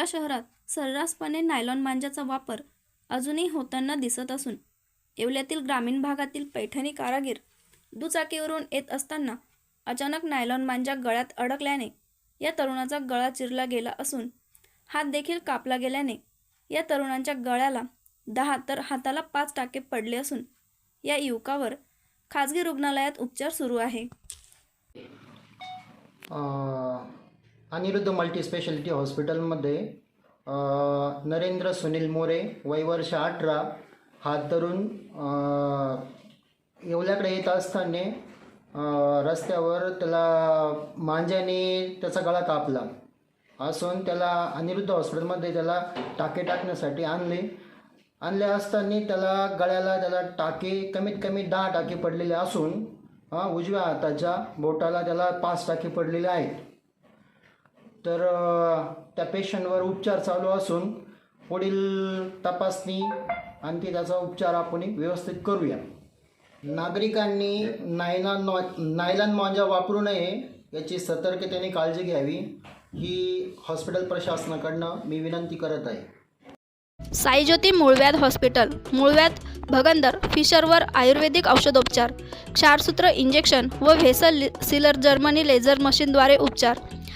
येवला शहरात सर्रासपणे नायलॉन मांजाचा वापर अजूनही होताना दिसत असून येवल्यातील ग्रामीण भागातील पैठणी कारागीर दुचाकीवरून येत असताना अचानक नायलॉन मांजा गळ्यात अडकल्याने या तरुणाचा गळा चिरला गेला असून हात देखील कापला गेल्याने या तरुणांच्या गळ्याला दहा तर हाताला पाच टाके पडले असून या युवकावर खाजगी रुग्णालयात उपचार सुरू आहे. अनिरुद्ध मल्टीस्पेशालिटी हॉस्पिटलमध्ये नरेंद्र सुनील मोरे वयवर्ष अठरा हा तरुण येवल्याकडे येत असताना रस्त्यावर त्याला मांज्याने त्याचा गळा कापला. असून त्याला अनिरुद्ध हॉस्पिटलमध्ये त्याला टाके टाकण्यासाठी आणले. आणले असताना त्याला गळ्याला त्याला टाके कमीत कमी दहा टाके पडलेले असून उजव्या हाताच्या बोटाला त्याला पाच टाके पडलेले आहेत. तर त्या पेशंटवर उपचार चालू असून पुढील तपासणी आणखी त्याचा उपचार आपण व्यवस्थित करूया. नागरिकांनी नायलॉन नॉ नायलॉन मांजा वापरू नये याची सतर्कतेने काळजी घ्यावी ही हॉस्पिटल प्रशासनाकडनं मी विनंती करत आहे. साईज्योती मूळव्याध हॉस्पिटल मूळव्याध भगंदर फिशरवर आयुर्वेदिक औषधोपचार क्षारसूत्र इंजेक्शन व व्हेसल सिलर जर्मनी लेझर मशीनद्वारे उपचार.